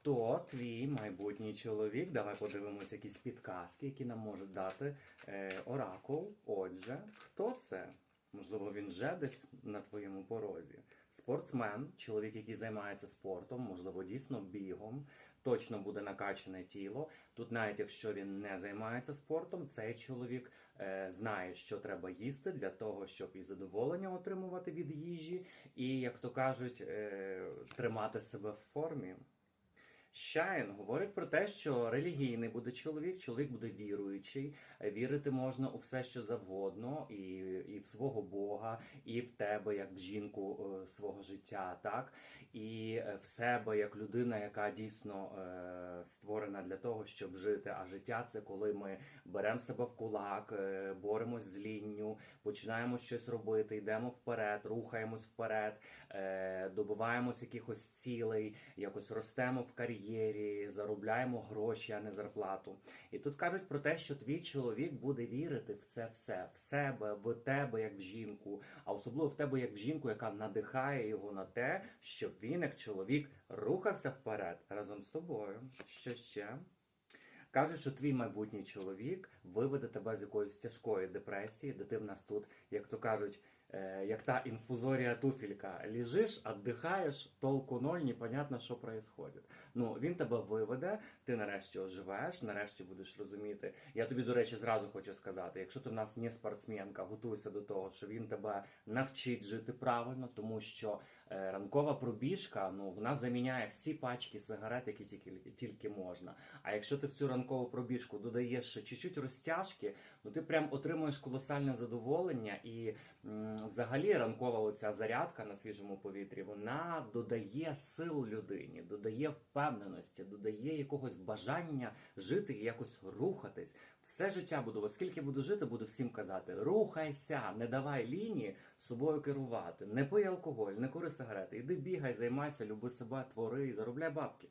Хто твій майбутній чоловік? Давай подивимося якісь підказки, які нам можуть дати е, оракул. Отже, хто це? Можливо, він вже десь на твоєму порозі. Спортсмен, чоловік, який займається спортом, можливо, дійсно бігом, точно буде накачане тіло. Тут, навіть якщо він не займається спортом, цей чоловік е, знає, що треба їсти для того, щоб і задоволення отримувати від їжі, і, як то кажуть, е, тримати себе в формі. Щайн говорить про те, що релігійний буде чоловік, чоловік буде віруючий, вірити можна у все, що завгодно, і, і в свого Бога, і в тебе, як в жінку е, свого життя, так і е, в себе як людина, яка дійсно е, створена для того, щоб жити. А життя це коли ми беремо себе в кулак, е, боремось з лінню, починаємо щось робити, йдемо вперед, рухаємось вперед, е, добиваємось якихось цілей, якось ростемо в кар'єрі, заробляємо гроші, а не зарплату. І тут кажуть про те, що твій чоловік буде вірити в це все, в себе, в тебе як в жінку, а особливо в тебе як в жінку, яка надихає його на те, щоб він, як чоловік, рухався вперед разом з тобою. Що ще? Кажуть, що твій майбутній чоловік виведе тебе з якоїсь тяжкої депресії, де ти в нас тут, як то кажуть, як та інфузорія туфелька. Ліжиш, віддихаєш, толку ноль, непонятно, що происходит. Ну, він тебе виведе, ти нарешті оживеш, нарешті будеш розуміти. Я тобі, до речі, зразу хочу сказати: якщо ти в нас не спортсменка, готуйся до того, що він тебе навчить жити правильно, тому що е, ранкова пробіжка ну, вона заміняє всі пачки сигарет, які тільки, тільки можна. А якщо ти в цю ранкову пробіжку додаєш ще чуть-чуть розтяжки, ну ти прям отримуєш колосальне задоволення і взагалі ранкова оця зарядка на свіжому повітрі, вона додає сил людині, додає впевненості, додає якогось бажання жити і якось рухатись. Все життя буду, оскільки буду жити, буду всім казати: рухайся, не давай лінії собою керувати, не пий алкоголь, не кури сигарети, іди бігай, займайся, люби себе, твори заробляй бабки.